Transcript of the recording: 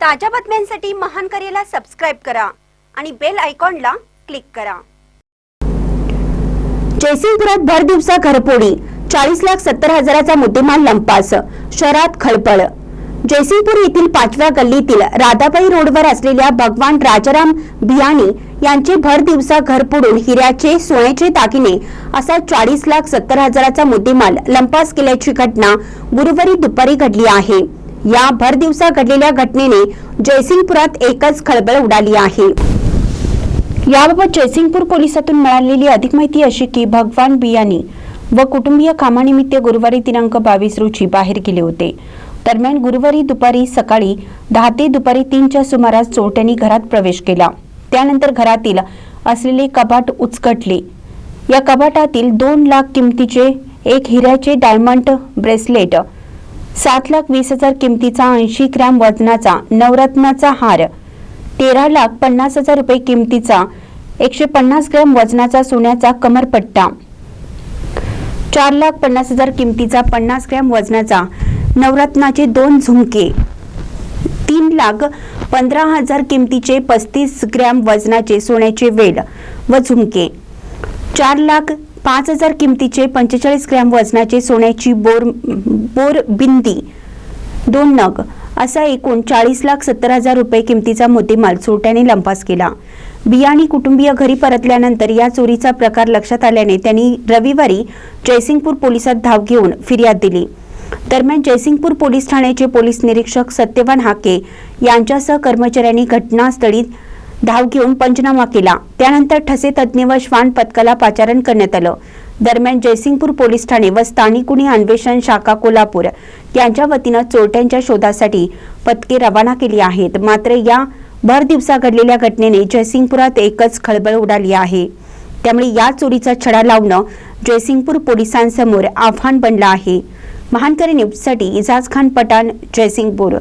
ताज्या बातम्यांसाठी महान करेला सबस्क्राईब करा आणि बेल आयकॉनला क्लिक करा. जयसिंगपुरात भर दिवसा घरपोडी चाळीस लाख सत्तर हजाराचा मुद्देमाल लंपास शहरात खळबळ. जयसिंगपूर येथील पाचव्या गल्लीतील राधाबाई रोडवर असलेल्या भगवान राजाराम बियाणी यांचे भर दिवसा घर पुडून हिऱ्याचे सोन्याचे दागिने असा चाळीस लाख सत्तर हजाराचा मुद्देमाल लंपास केल्याची घटना गुरुवारी दुपारी घडली आहे. या भर दिवसा घडलेल्या घटनेने जयसिंगपुरात एकच खळबळ उडाली आहे. याबाबत जयसिंगपूर पोलिसातून मिळालेली अधिक माहिती अशी की भगवान बियानी व कुटुंबीय कामानिमित्त गुरुवारी दिनांक बावीस रोजी बाहेर गेले होते. दरम्यान गुरुवारी दुपारी सकाळी दहा ते दुपारी तीनच्या सुमारास चोरट्यांनी घरात प्रवेश केला. त्यानंतर घरातील असलेले कबाट उचकटले. या कपाटातील दोन लाख किमतीचे एक हिऱ्याचे डायमंड ब्रेसलेट सात लाख वीस हजार किमतीचा ऐंशी ग्रॅम वजनाचा नवरत्नाचा हार. तेरा लाख पन्नास हजार रुपये किमतीचा एकशे पन्नास ग्रॅम वजनाचा सोन्याचा कमरपट्टा. चार लाख पन्नास हजार किमतीचा पन्नास ग्रॅम वजनाचा नवरत्नाचे दोन झुमके. तीन लाख पंधरा हजार किमतीचे पस्तीस ग्रॅम वजनाचे सोन्याचे वेल व झुमके. चार लाख पाच हजार किमतीचे पंचेचाळीस ग्रॅम वजनाचे सोन्याची बोर बोर बिंदी दोन नग असा एकूण चाळीस लाख सत्तर हजार रुपये किमतीचा मोतीमाल चोरट्याने लंपास केला. बियाणी कुटुंबीय घरी परतल्यानंतर या चोरीचा प्रकार लक्षात आल्याने त्यांनी रविवारी जयसिंगपूर पोलिसात धाव घेऊन फिर्याद दिली. दरम्यान जयसिंगपूर पोलीस ठाण्याचे पोलीस निरीक्षक सत्यवान हाके यांच्यासह कर्मचाऱ्यांनी घटनास्थळी धाव घेऊन पंचनामा केला. त्यानंतर ठसे तज्ज्ञ व श्वान पथकाला पाचारण करण्यात आलं. दरम्यान जयसिंगपूर पोलीस ठाणे व स्थानिक गुन्हे अन्वेषण शाखा कोल्हापूर यांच्या वतीनं चोरट्यांच्या शोधासाठी पथके रवाना केली आहेत. मात्र या भर दिवसा घडलेल्या घटनेने जयसिंगपुरात एकच खळबळ उडाली आहे. त्यामुळे या चोरीचा छडा लावणं जयसिंगपूर पोलिसांसमोर आव्हान बनलं आहे. महानकरी न्यूजसाठी इजाज खान पठाण जयसिंगपूर.